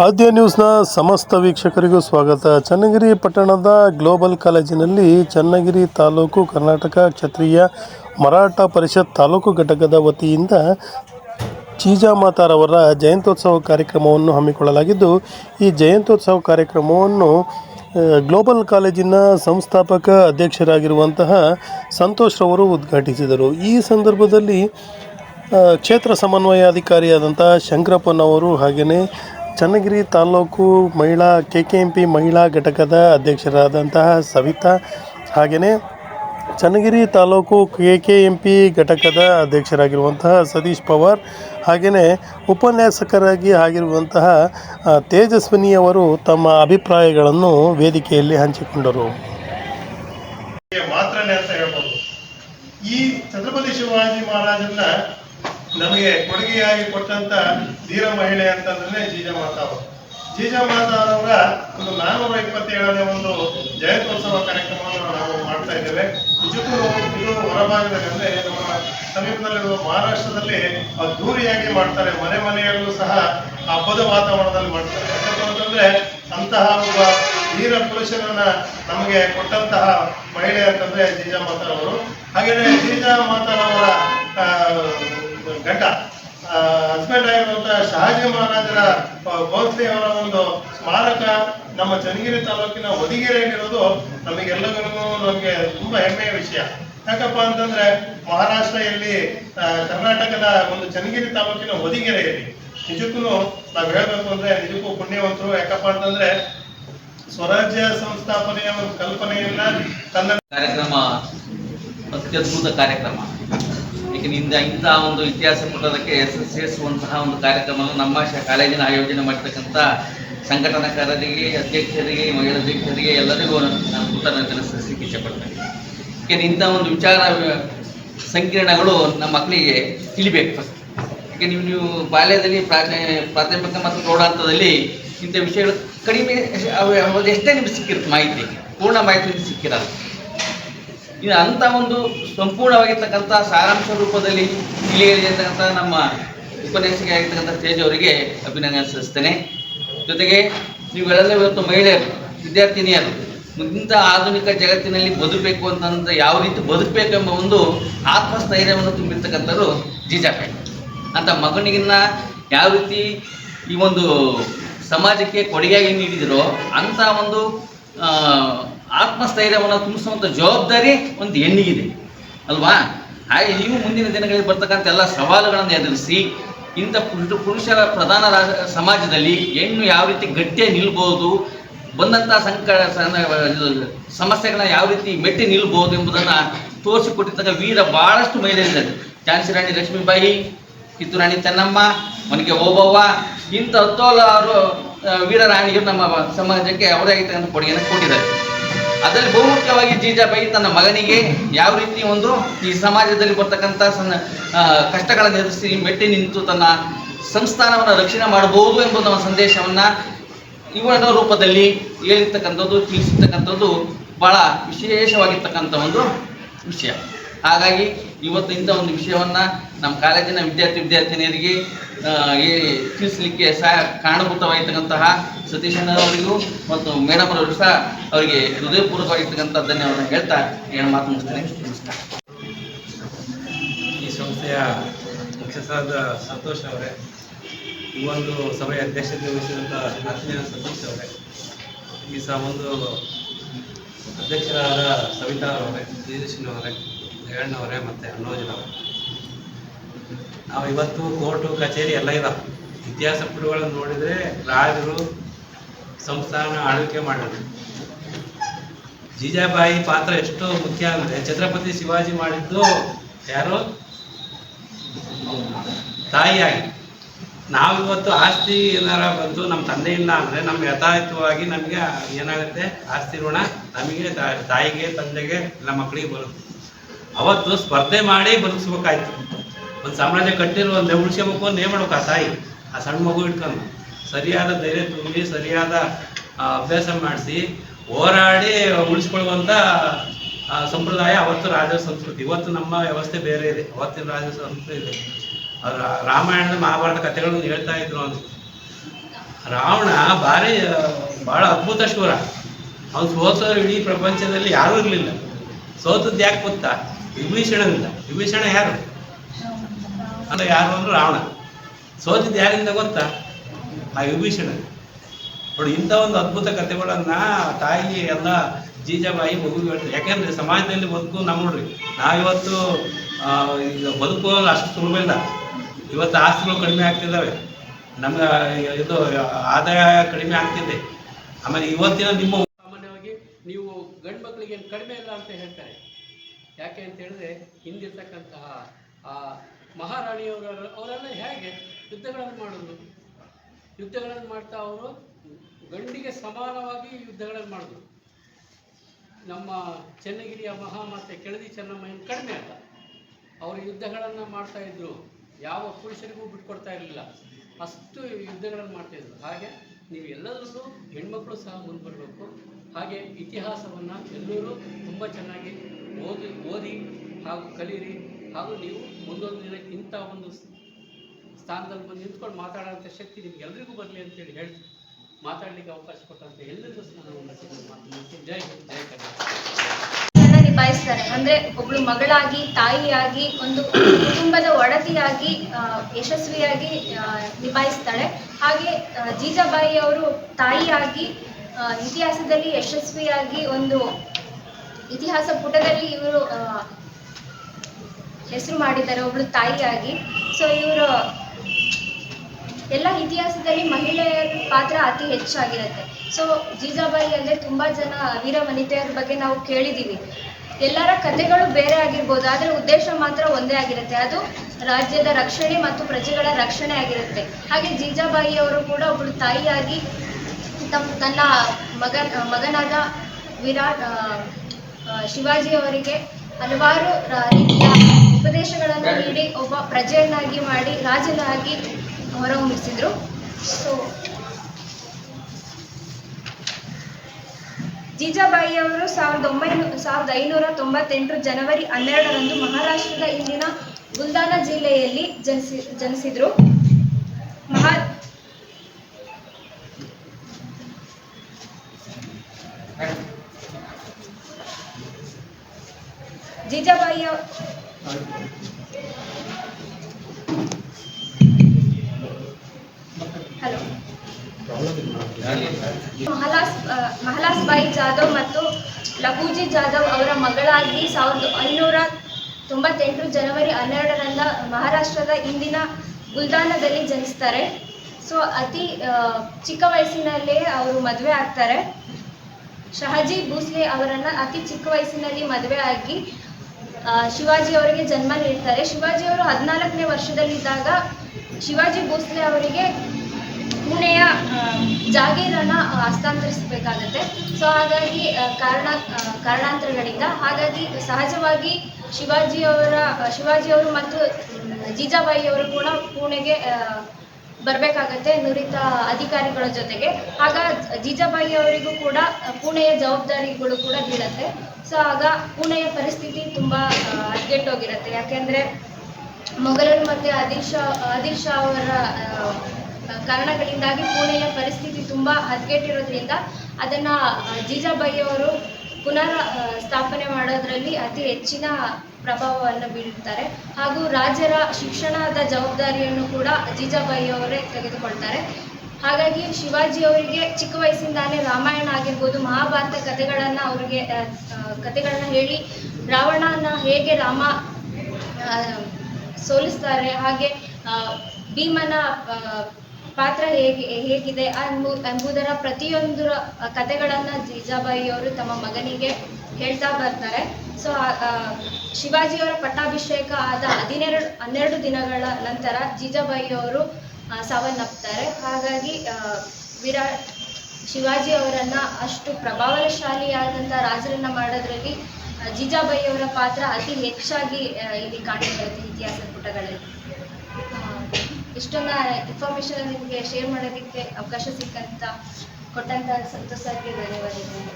ಆದ್ಯ ನ್ಯೂಸ್ನ ಸಮಸ್ತ ವೀಕ್ಷಕರಿಗೂ ಸ್ವಾಗತ. ಚನ್ನಗಿರಿ ಪಟ್ಟಣದ ಗ್ಲೋಬಲ್ ಕಾಲೇಜಿನಲ್ಲಿ ಚನ್ನಗಿರಿ ತಾಲೂಕು ಕರ್ನಾಟಕ ಕ್ಷತ್ರಿಯ ಮರಾಠ ಪರಿಷತ್ ತಾಲೂಕು ಘಟಕದ ವತಿಯಿಂದ ಚೀಜಾಮಾತಾರವರ ಜಯಂತ್ಯೋತ್ಸವ ಕಾರ್ಯಕ್ರಮವನ್ನು ಹಮ್ಮಿಕೊಳ್ಳಲಾಗಿದ್ದು, ಈ ಜಯಂತ್ಯೋತ್ಸವ ಕಾರ್ಯಕ್ರಮವನ್ನು ಗ್ಲೋಬಲ್ ಕಾಲೇಜಿನ ಸಂಸ್ಥಾಪಕ ಅಧ್ಯಕ್ಷರಾಗಿರುವಂತಹ ಸಂತೋಷ್ ರವರು ಉದ್ಘಾಟಿಸಿದರು. ಈ ಸಂದರ್ಭದಲ್ಲಿ ಕ್ಷೇತ್ರ ಸಮನ್ವಯಾಧಿಕಾರಿಯಾದಂಥ ಶಂಕರಪ್ಪನವರು ಹಾಗೆಯೇ ಚನ್ನಗಿರಿ ತಾಲೂಕು ಮಹಿಳಾ ಕೆ ಕೆ ಎಂ ಪಿ ಮಹಿಳಾ ಘಟಕದ ಅಧ್ಯಕ್ಷರಾದಂತಹ ಸವಿತಾ ಹಾಗೆಯೇ Channagiri taluk K K M P ಘಟಕದ ಅಧ್ಯಕ್ಷರಾಗಿರುವಂತಹ ಸತೀಶ್ ಪವಾರ್ ಹಾಗೆಯೇ ಉಪನ್ಯಾಸಕರಾಗಿ ಆಗಿರುವಂತಹ ತೇಜಸ್ವಿನಿ ತೇಜಸ್ವಿನಿಯವರು ತಮ್ಮ ಅಭಿಪ್ರಾಯಗಳನ್ನು ವೇದಿಕೆಯಲ್ಲಿ ಹಂಚಿಕೊಂಡರು. ಮಾತ್ರನೇ ಅಂತ ಈ ಛತ್ರಪತಿ ಶಿವಾಜಿ ಮಹಾರಾಜನ್ನ ನಮಗೆ ಕೊಡುಗೆಯಾಗಿ ಕೊಟ್ಟಂತ ಧೀರ ಮಹಿಳೆ ಅಂತಂದ್ರೆ ಜೀಜಾಮಾತಾ ಅವರು. ಜೀಜಾಮಾತಾ ಅವರ ಒಂದು ನಾನ್ನೂರ ಇಪ್ಪತ್ತೇಳನೇ ಒಂದು ಜಯಂತ್ಯೋತ್ಸವ ಕಾರ್ಯಕ್ರಮವನ್ನು ನಾವು ಮಾಡ್ತಾ ಇದ್ದೇವೆ. ನಿಜಕ್ಕೂ ಇದು ಹೊರಭಾಗದಲ್ಲಿ ಅಂದ್ರೆ ನಮ್ಮ ಸಮೀಪದಲ್ಲಿರುವ ಮಹಾರಾಷ್ಟ್ರದಲ್ಲಿ ಅದ್ದೂರಿಯಾಗಿ ಮಾಡ್ತಾರೆ. ಮನೆ ಮನೆಯಲ್ಲೂ ಸಹ ಹಬ್ಬದ ವಾತಾವರಣದಲ್ಲಿ ಮಾಡ್ತಾರೆ. ಯಾಕಪ್ಪ ಅಂತಂದ್ರೆ ಅಂತಹ ಒಬ್ಬ ವೀರ ಪುರುಷನನ್ನ ನಮಗೆ ಕೊಟ್ಟಂತಹ ಮಹಿಳೆ ಅಂತಂದ್ರೆ ಜೀಜಾ ಮಾತಾರವರು ಹಾಗೇನೆ ಜೀಜಾ ಮಾತಾರವರ ಗಂಡ. ಹಸ್ಬೆಂಡ್ ಆಗಿರುವಂತಹ ಶಹಾಜಿ ಮಹಾರಾಜರ ಅವರ ಒಂದು ಸ್ಮಾರಕ ನಮ್ಮ ಚನ್ನಗಿರಿ ತಾಲೂಕಿನ ಹೊದಿಗೆರೆಯಲ್ಲಿರೋದು ನಮಗೆಲ್ಲರಿಗೂ ನಮಗೆ ತುಂಬಾ ಹೆಮ್ಮೆಯ ವಿಷಯ. ಯಾಕಪ್ಪ ಅಂತಂದ್ರೆ ಮಹಾರಾಷ್ಟ್ರದಲ್ಲಿ ಕರ್ನಾಟಕದ ಒಂದು ಚನ್ನಗಿರಿ ತಾಲೂಕಿನ ಹೊದಿಗೆರೆಯಲ್ಲಿ ನಿಜಕ್ಕೂ ನಾವು ಹೇಳ್ಬೇಕು ಅಂದ್ರೆ ನಿಜಕ್ಕೂ ಪುಣ್ಯವಂತರು. ಯಾಕಪ್ಪ ಅಂತಂದ್ರೆ ಸ್ವರಾಜ್ಯ ಸಂಸ್ಥಾಪನೆಯ ಒಂದು ಕಲ್ಪನೆಯನ್ನ ತನ್ನ ಕಾರ್ಯಕ್ರಮ, ಅತ್ಯದ್ಭುತ ಕಾರ್ಯಕ್ರಮ. ಏಕೆಂದ್ರೆ ಇಂತಹ ಒಂದು ಇತಿಹಾಸ ಪುಟದಕ್ಕೆ ಸೇರಿಸುವಂತಹ ಒಂದು ಕಾರ್ಯಕ್ರಮವನ್ನು ನಮ್ಮ ಕಾಲೇಜಿನ ಆಯೋಜನೆ ಮಾಡಿರ್ತಕ್ಕಂಥ ಸಂಘಟನಾಕಾರರಿಗೆ, ಅಧ್ಯಕ್ಷರಿಗೆ, ಮಹಿಳಾ ಅಧ್ಯಕ್ಷರಿಗೆ ಎಲ್ಲರಿಗೂ ನಾನು ಕೃತಜ್ಞತೆ ಸಲ್ಲಿಸಲಿಕ್ಕೆ ಇಷ್ಟಪಡ್ತೇನೆ ಏಕೆಂದ್ರೆ ಇಂಥ ಒಂದು ವಿಚಾರ, ಸಂಕೀರ್ಣಗಳು ನಮ್ಮ ಮಕ್ಕಳಿಗೆ ತಿಳಿಬೇಕು ಫಸ್ಟ್ ಯಾಕೆ ನೀವು ನೀವು ಬಾಲ್ಯದಲ್ಲಿ ಪ್ರಾಥಮಿಕ ಮತ್ತು ಪ್ರೌಢಾಂತದಲ್ಲಿ ಇಂಥ ವಿಷಯಗಳು ಕಡಿಮೆ ಎಷ್ಟೇ ನಿಮ್ಗೆ ಸಿಕ್ಕಿರುತ್ತೆ ಮಾಹಿತಿ? ಪೂರ್ಣ ಮಾಹಿತಿ ಸಿಕ್ಕಿರಲ್ಲ. ಇನ್ನು ಅಂಥ ಒಂದು ಸಂಪೂರ್ಣವಾಗಿರ್ತಕ್ಕಂಥ ಸಾರಾಂಶ ರೂಪದಲ್ಲಿ ತಿಳಿಯಲಿರ್ತಕ್ಕಂಥ ನಮ್ಮ ಉಪನ್ಯಾಸಕಿ ಆಗಿರ್ತಕ್ಕಂಥ ತೇಜ್ ಅವರಿಗೆ ಅಭಿನಂದನೆ ಸಲ್ಲಿಸ್ತೇನೆ. ಜೊತೆಗೆ ನೀವೆಲ್ಲ ಇವತ್ತು ಮಹಿಳೆಯರು, ವಿದ್ಯಾರ್ಥಿನಿಯರು ಇಂಥ ಆಧುನಿಕ ಜಗತ್ತಿನಲ್ಲಿ ಬದುಕಬೇಕು ಅಂತಂದ ಯಾವ ರೀತಿ ಬದುಕಬೇಕು ಎಂಬ ಒಂದು ಆತ್ಮಸ್ಥೈರ್ಯವನ್ನು ತುಂಬಿರ್ತಕ್ಕಂಥದ್ದು ಜೀಜಾಪೆ ಅಂತ ಮಗನಿಗಿನ್ನ ಯಾವ ರೀತಿ ಈ ಒಂದು ಸಮಾಜಕ್ಕೆ ಕೊಡುಗೆಯಾಗಿ ನೀಡಿದರೋ ಅಂಥ ಒಂದು ಆತ್ಮಸ್ಥೈರ್ಯವನ್ನು ತುಂಬಿಸುವಂಥ ಜವಾಬ್ದಾರಿ ಒಂದು ಹೆಣ್ಣಿಗಿದೆ. ಅಲ್ವಾ? ಹಾಗೆ ನೀವು ಮುಂದಿನ ದಿನಗಳಲ್ಲಿ ಬರ್ತಕ್ಕಂಥ ಎಲ್ಲ ಸವಾಲುಗಳನ್ನು ಎದುರಿಸಿ, ಇಂಥ ಪುರುಷ ಪುರುಷರ ಪ್ರಧಾನ ಸಮಾಜದಲ್ಲಿ ಹೆಣ್ಣು ಯಾವ ರೀತಿ ಗಟ್ಟಿಯಾಗಿ ನಿಲ್ಬೋದು, ಬಂದಂಥ ಸಂಕಟ ಸಮಸ್ಯೆಗಳನ್ನ ಯಾವ ರೀತಿ ಮೆಟ್ಟಿ ನಿಲ್ಬೋದು ಎಂಬುದನ್ನು ತೋರಿಸಿಕೊಟ್ಟಿರ್ತಕ್ಕ ವೀರ ಭಾಳಷ್ಟು ಮಹಿಳೆಯರಿದ್ದಾರೆ. ಝಾನ್ಸಿ ರಾಣಿ ಲಕ್ಷ್ಮೀಬಾಯಿ ಕಿತ್ತೂರಾಣಿ ಚೆನ್ನಮ್ಮ, ಮನೆಗೆ ಓಬವ್ವ ಇಂಥ ಹತ್ತೋಲಾರು ವೀರರಾಣಿಯರು ನಮ್ಮ ಸಮಾಜಕ್ಕೆ ಅವರೇ ಆಗಿರ್ತಕ್ಕಂಥ ಕೊಡುಗೆಯನ್ನು ಕೊಟ್ಟಿದ್ದಾರೆ. ಅದರಲ್ಲಿ ಬಹುಮುಖ್ಯವಾಗಿ ಜೀಜಾಬಾಯಿ ತನ್ನ ಮಗನಿಗೆ ಯಾವ ರೀತಿ ಒಂದು ಈ ಸಮಾಜದಲ್ಲಿ ಬರ್ತಕ್ಕಂಥ ಸಣ್ಣ ಕಷ್ಟಗಳನ್ನು ಎದುರಿಸಿ ಮೆಟ್ಟಿ ನಿಂತು ತನ್ನ ಸಂಸ್ಥಾನವನ್ನು ರಕ್ಷಣೆ ಮಾಡಬಹುದು ಎಂಬ ನಮ್ಮ ಸಂದೇಶವನ್ನು ಇವನ ರೂಪದಲ್ಲಿ ಹೇಳಿರ್ತಕ್ಕಂಥದ್ದು, ತಿಳಿಸಿರ್ತಕ್ಕಂಥದ್ದು ಬಹಳ ವಿಶೇಷವಾಗಿರ್ತಕ್ಕಂಥ ಒಂದು ವಿಷಯ. ಹಾಗಾಗಿ ಇವತ್ತು ಇಂಥ ಒಂದು ವಿಷಯವನ್ನ ನಮ್ಮ ಕಾಲೇಜಿನ ವಿದ್ಯಾರ್ಥಿ ವಿದ್ಯಾರ್ಥಿನಿಯರಿಗೆ ತಿಳಿಸ್ಲಿಕ್ಕೆ ಸಹ ಕಾರಣಭೂತವಾಗಿರ್ತಕ್ಕಂತಹ ಸತೀಶ್ ಅವರಿಗೂ ಮತ್ತು ಮೇಡಮ್ ಅವರು ಸಹ ಅವರಿಗೆ ಹೃದಯಪೂರ್ವಕವಾಗಿರ್ತಕ್ಕಂಥ ಧನ್ಯವಾದ ಹೇಳ್ತಾ ಏನು ಮಾತು ಮುಗಿಸ್ತೇನೆ. ನಮಸ್ಕಾರ. ಈ ಸಂಸ್ಥೆಯ ಮುಖ್ಯಸ್ಥರಾದ ಸಂತೋಷ್ ಅವರೇ, ಈ ಒಂದು ಸಭೆಯ ಅಧ್ಯಕ್ಷತೆ ವಹಿಸಿದಂಥ ಆತ್ಮೀಯ ಸತೀಶ್ ಅವರೇ, ಈ ಸಹ ಒಂದು ಅಧ್ಯಕ್ಷರಾದ ಸವಿತಾ ಅವರೇ ತೇಜಸ್ವಿನವರೇ ಜಯಣ್ಣವರೇ ಮತ್ತೆ ಅನೋಜನವರೇ ನಾವು. ಇವತ್ತು ಕೋರ್ಟು, ಕಚೇರಿ ಎಲ್ಲ ಇದಾವೆ. ಇತಿಹಾಸ ಪುಟಗಳನ್ನು ನೋಡಿದ್ರೆ ರಾಜರು ಸಂಸ್ಥಾನ ಆಳ್ವಿಕೆ ಮಾಡಿದ್ರು. ಜೀಜಾಬಾಯಿ ಪಾತ್ರ ಎಷ್ಟು ಮುಖ್ಯ ಅಂದ್ರೆ ಛತ್ರಪತಿ ಶಿವಾಜಿ ಮಾಡಿದ್ದು ಯಾರು? ತಾಯಿಯಾಗಿ. ನಾವಿವತ್ತು ಆಸ್ತಿ ಏನಾರ ಬಂದು ನಮ್ಮ ತಂದೆ ಇಲ್ಲ ಅಂದರೆ ನಮ್ಗೆ ಯಥಾಯುತವಾಗಿ ನಮಗೆ ಏನಾಗುತ್ತೆ? ಆಸ್ತಿ ಋಣ ನಮಗೆ ತಾಯಿಗೆ, ತಂದೆಗೆ, ಇಲ್ಲ ಮಕ್ಕಳಿಗೆ ಬರುತ್ತೆ. ಅವತ್ತು ಸ್ಪರ್ಧೆ ಮಾಡಿ ಬದುಕಿಸ್ಬೇಕಾಯ್ತು. ಒಂದು ಸಾಮ್ರಾಜ್ಯ ಕಟ್ಟಿರೋ ಒಂದು ಉಳಿಸ್ಕೋಬೇಕು ಏನ್ ಮಾಡ್ಬೇಕು ಆ ತಾಯಿ? ಆ ಸಣ್ಣ ಮಗು ಇಟ್ಕೊಂಡು ಸರಿಯಾದ ಧೈರ್ಯ ತುಂಬಿ ಸರಿಯಾದ ಅಭ್ಯಾಸ ಮಾಡಿಸಿ ಹೋರಾಡಿ ಉಳಿಸ್ಕೊಳ್ಳುವಂಥ ಸಂಪ್ರದಾಯ ಅವತ್ತು ರಾಜ ಸಂಸ್ಕೃತಿ. ಇವತ್ತು ನಮ್ಮ ವ್ಯವಸ್ಥೆ ಬೇರೆ ಇದೆ. ಅವತ್ತಿನ ರಾಜ ಸಂಸ್ಕೃತಿ ಇದೆ. ರಾಮಾಯಣದ ಮಹಾಭಾರತ ಕಥೆಗಳನ್ನು ಹೇಳ್ತಾ ಇದ್ರು ಅಂತ ರಾವಣ ಭಾರಿ ಭಾಳ ಅದ್ಭುತ ಶೂರ. ಅವನು ಸೋತ ಇಡೀ ಪ್ರಪಂಚದಲ್ಲಿ ಯಾರೂ ಇರಲಿಲ್ಲ. ಸೋತದ್ದು ಯಾಕೆ ಗೊತ್ತಾ? ವಿಭೀಷಣನಿಂದ. ವಿಭೀಷಣ ಯಾರು? ಅಂದ್ರೆ ಯಾರು ಅಂದ್ರೆ ರಾವಣ. ಸೋತಿದ್ದು ಯಾರಿಂದ ಗೊತ್ತಾ? ಆ ವಿಭೀಷಣ ನೋಡಿ, ಇಂಥ ಒಂದು ಅದ್ಭುತ ಕಥೆಗಳನ್ನ ತಾಯಿ ಎಲ್ಲ ಜೀಜಾಬಾಯಿ ಮಗು ಹೇಳ್ತಾರೆ. ಯಾಕೆಂದ್ರೆ ಸಮಾಜದಲ್ಲಿ ಬದುಕು ನಾವು ನೋಡ್ರಿ. ನಾವಿವತ್ತು ಈಗ ಬದುಕು ಅಷ್ಟು ಸುಲಭ ಇಲ್ಲ. ಇವತ್ತು ಆಸ್ತಿಗಳು ಕಡಿಮೆ ಆಗ್ತಿದ್ದಾವೆ. ನಮ್ಗೆ ಇದು, ಆದಾಯ ಕಡಿಮೆ ಆಗ್ತಿದೆ. ಆಮೇಲೆ ಇವತ್ತಿನ ನಿಮ್ಮ ಸಾಮಾನ್ಯವಾಗಿ ನೀವು ಗಂಡು ಮಕ್ಕಳಿಗೆ ಕಡಿಮೆ ಇಲ್ಲ ಅಂತ ಹೇಳ್ತಾರೆ. ಯಾಕೆ ಅಂತ ಹೇಳಿದ್ರೆ ಹಿಂದಿರ್ತಕ್ಕಂತಹ, ಆ, ಮಹಾರಾಣಿಯವರ ಅವರೆಲ್ಲ ಹೇಗೆ ಯುದ್ಧಗಳನ್ನು ಮಾಡೋದು ಯುದ್ಧಗಳನ್ನು ಮಾಡ್ತಾ ಅವರು ಗಂಡಿಗೆ ಸಮಾನವಾಗಿ ಯುದ್ಧಗಳನ್ನು ಮಾಡೋದು ನಮ್ಮ ಚನ್ನಗಿರಿಯ ಮಹಾಮಾತೆ ಕೆಳದಿ ಚೆನ್ನಮ್ಮ ಏನು ಕಡಿಮೆ ಅಲ್ಲ. ಅವರು ಯುದ್ಧಗಳನ್ನು ಮಾಡ್ತಾ ಇದ್ರು. ಯಾವ ಪುರುಷರಿಗೂ ಬಿಟ್ಕೊಡ್ತಾ ಇರಲಿಲ್ಲ. ಅಷ್ಟು ಯುದ್ಧಗಳನ್ನು ಮಾಡ್ತಾ ಇದ್ರು. ಹಾಗೆ ನೀವು ಎಲ್ಲದರಲ್ಲೂ ಹೆಣ್ಮಕ್ಳು ಸಹ ಮುಂದೆ ಬರಬೇಕು. ಹಾಗೆ ಇತಿಹಾಸವನ್ನು ಎಲ್ಲರೂ ತುಂಬ ಚೆನ್ನಾಗಿ ಓದಿ ಓದಿ ಹಾಗೂ ಕಲೀರಿ ಹಾಗೂ ನೀವು ಮುಂದೊಂದು ದಿನ ಇಂಥ ಒಂದು ಸ್ಥಾನದಲ್ಲಿ ಬಂದು ನಿಂತ್ಕೊಂಡು ಮಾತಾಡೋಂಥ ಶಕ್ತಿ ನಿಮ್ಗೆಲ್ರಿಗೂ ಬರಲಿ ಅಂತೇಳಿ ಹೇಳಿ ಮಾತಾಡಲಿಕ್ಕೆ ಅವಕಾಶ ಕೊಟ್ಟಂತ ಎಲ್ಲರಿಗೂ ಮೆಸೇಜ್ ಜೈ ಹಿಂದ್, ಜೈ ಕನ್ನಡ ನಿಭಾಯಿಸ್ತಾರೆ. ಅಂದ್ರೆ ಒಬ್ಳು ಮಗಳಾಗಿ, ತಾಯಿಯಾಗಿ, ಒಂದು ಕುಟುಂಬದ ಒಡತಿಯಾಗಿ ಯಶಸ್ವಿಯಾಗಿ ನಿಭಾಯಿಸ್ತಾಳೆ. ಹಾಗೆ ಜೀಜಾಬಾಯಿ ಅವರು ತಾಯಿಯಾಗಿ ಇತಿಹಾಸದಲ್ಲಿ ಯಶಸ್ವಿಯಾಗಿ ಒಂದು ಇತಿಹಾಸ ಪುಟದಲ್ಲಿ ಇವರು ಹೆಸರು ಮಾಡಿದ್ದಾರೆ, ಒಬ್ಳು ತಾಯಿಯಾಗಿ. ಸೊ ಇವರು ಎಲ್ಲ ಇತಿಹಾಸದಲ್ಲಿ ಮಹಿಳೆಯರ ಪಾತ್ರ ಅತಿ ಹೆಚ್ಚಾಗಿರುತ್ತೆ. ಸೊ ಜೀಜಾಬಾಯಿ ಅಂದ್ರೆ ತುಂಬಾ ಜನ ವೀರ ವನಿತೆಯರ ಬಗ್ಗೆ ನಾವು ಕೇಳಿದೀವಿ. ಎಲ್ಲರ ಕಥೆಗಳು ಬೇರೆ ಆಗಿರ್ಬೋದು, ಆದ್ರೆ ಉದ್ದೇಶ ಮಾತ್ರ ಒಂದೇ ಆಗಿರುತ್ತೆ. ಅದು ರಾಜ್ಯದ ರಕ್ಷಣೆ ಮತ್ತು ಪ್ರಜೆಗಳ ರಕ್ಷಣೆ ಆಗಿರುತ್ತೆ. ಹಾಗೆ ಜೀಜಾಬಾಯಿ ಅವರು ಕೂಡ ಒಬ್ಬಳು ತಾಯಿಯಾಗಿ ತಮ್ಮ ತನ್ನ ಮಗ, ಮಗನಾದ ವಿರಾಟ್ ಆ, ಆ, ಶಿವಾಜಿ ಅವರಿಗೆ ಹಲವಾರು ರೀತಿಯ ಉಪದೇಶಗಳನ್ನು ನೀಡಿ ಒಬ್ಬ ಪ್ರಜೆಯನ್ನಾಗಿ ಮಾಡಿ ರಾಜನಾಗಿ ಹೊರಹೊಮ್ಮಿಸಿದ್ರು. ಸೊ ಜೀಜಾಬಾಯಿಯವರು ಸಾವಿರದ ಒಂಬೈನೂರ ಸಾವಿರದ ಐನೂರ ತೊಂಬತ್ತೆಂಟು ಜನವರಿ ಹನ್ನೆರಡರಂದು ಮಹಾರಾಷ್ಟ್ರದ ಇಂದಿನ ಬುಲ್ದಾನ ಜಿಲ್ಲೆಯಲ್ಲಿ ಜನಿಸಿ ಜನಿಸಿದ್ರು. ಮಹಾ ಹಲೋ. ಮಹಲಾಸ್ ಮಹಲಾಸ್ ಬಾಯಿ ಜಾಧವ್ ಮತ್ತು ಲಘುಜಿ ಜಾಧವ್ ಅವರ ಮಗಳಾಗಿ ಸಾವಿರದ ಐನೂರ ತೊಂಬತ್ತೆಂಟು ಜನವರಿ ಹನ್ನೆರಡರಿಂದ ಮಹಾರಾಷ್ಟ್ರದ ಇಂದಿನ ಗುಲ್ದಾನದಲ್ಲಿ ಜನಿಸ್ತಾರೆ. ಸೊ, ಅತಿ ಚಿಕ್ಕ ವಯಸ್ಸಿನಲ್ಲೇ ಅವರು ಮದುವೆ ಆಗ್ತಾರೆ. ಶಹಾಜಿ ಭೂಸ್ಲೆ ಅವರನ್ನ ಅತಿ ಚಿಕ್ಕ ವಯಸ್ಸಿನಲ್ಲಿ ಮದುವೆ ಆಗಿ ಶಿವಾಜಿ ಅವರಿಗೆ ಜನ್ಮ ನೀಡ್ತಾರೆ. ಶಿವಾಜಿ ಅವರು ಹದಿನಾಲ್ಕನೇ ವರ್ಷದಲ್ಲಿದ್ದಾಗ ಶಿವಾಜಿ ಭೋಸ್ಲೆ ಅವರಿಗೆ ಪುಣೆಯ ಜಾಗೀರನ್ನು ಹಸ್ತಾಂತರಿಸಬೇಕಾಗತ್ತೆ. ಸೊ ಹಾಗಾಗಿ ಕಾರಣ ಕಾರಣಾಂತರಗಳಿಂದ, ಹಾಗಾಗಿ ಸಹಜವಾಗಿ ಶಿವಾಜಿಯವರ ಶಿವಾಜಿಯವರು ಮತ್ತು ಜೀಜಾಬಾಯಿ ಜೀಜಾಬಾಯಿಯವರು ಕೂಡ ಪುಣೆಗೆ ಬರಬೇಕಾಗತ್ತೆ ನುರಿತ ಅಧಿಕಾರಿಗಳ ಜೊತೆಗೆ. ಆಗ ಜೀಜಾಬಾಯಿ ಅವರಿಗೂ ಕೂಡ, ಪುಣೆಯ ಜವಾಬ್ದಾರಿಗಳು ಕೂಡ ಬೀಳತ್ತೆ. ಸೊ ಆಗ ಪುಣೆಯ ಪರಿಸ್ಥಿತಿ ತುಂಬ ಹದಗೆಟ್ಟೋಗಿರುತ್ತೆ ಯಾಕೆಂದ್ರೆ ಮೊಘಲರು ಮತ್ತೆ ಆದಿಲ್ ಶಾ ಆದಿಲ್ ಶಾ ಅವರ ಕಾರಣಗಳಿಂದಾಗಿ ಪುಣೆಯ ಪರಿಸ್ಥಿತಿ ತುಂಬ ಹದ್ಗೆಟ್ಟಿರೋದ್ರಿಂದ ಅದನ್ನ ಜೀಜಾಬಾಯಿ ಅವರು ಪುನರ್ ಸ್ಥಾಪನೆ ಮಾಡೋದ್ರಲ್ಲಿ ಅತಿ ಹೆಚ್ಚಿನ ಪ್ರಭಾವವನ್ನು ಬೀರುತ್ತಾರೆ. ಹಾಗೂ ರಾಜರ ಶಿಕ್ಷಣದ ಜವಾಬ್ದಾರಿಯನ್ನು ಕೂಡ ಜೀಜಾಬಾಯಿ ಅವರೇ ತೆಗೆದುಕೊಳ್ತಾರೆ. ಹಾಗಾಗಿ ಶಿವಾಜಿ ಅವರಿಗೆ ಚಿಕ್ಕ ವಯಸ್ಸಿಂದಾನೇ ರಾಮಾಯಣ ಆಗಿರ್ಬೋದು, ಮಹಾಭಾರತ ಕಥೆಗಳನ್ನು ಅವರಿಗೆ ಕಥೆಗಳನ್ನ ಹೇಳಿ ರಾವಣನ ಹೇಗೆ ರಾಮ ಸೋಲಿಸ್ತಾರೆ, ಹಾಗೆ ಭೀಮನ ಪಾತ್ರ ಹೇಗೆ, ಹೇಗಿದೆ ಎಂಬು ಎಂಬುದರ ಪ್ರತಿಯೊಂದು ಕಥೆಗಳನ್ನು ಜೀಜಾಬಾಯಿ ಅವರು ತಮ್ಮ ಮಗನಿಗೆ ಹೇಳ್ತಾ ಬರ್ತಾರೆ. ಸೊ ಶಿವಾಜಿಯವರ ಪಟ್ಟಾಭಿಷೇಕ ಆದ ಹದಿನೆರಡು, ಹನ್ನೆರಡು ದಿನಗಳ ನಂತರ ಜೀಜಾಬಾಯಿ ಅವರು ಸಾವನ್ನಪ್ತಾರೆ. ಹಾಗಾಗಿ ವಿರಾಟ್ ಶಿವಾಜಿ ಅವರನ್ನ ಅಷ್ಟು ಪ್ರಭಾವಶಾಲಿಯಾದಂಥ ರಾಜರನ್ನ ಮಾಡೋದ್ರಲ್ಲಿ ಜಿಜಾಬಾಯಿಯವರ ಪಾತ್ರ ಅತಿ ಹೆಚ್ಚಾಗಿ ಇಲ್ಲಿ ಕಾಣಿಬರುತ್ತೆ ಇತಿಹಾಸದ ಪುಟಗಳಲ್ಲಿ. ಇಷ್ಟೊಂದು ಇನ್ಫಾರ್ಮೇಶನ್ ನಿಮಗೆ ಶೇರ್ ಮಾಡೋದಕ್ಕೆ ಅವಕಾಶ ಸಿಕ್ಕಂತ, ಕೊಟ್ಟಂತ ಸಂತೋಷಕ್ಕೆ ಧನ್ಯವಾದಗಳು.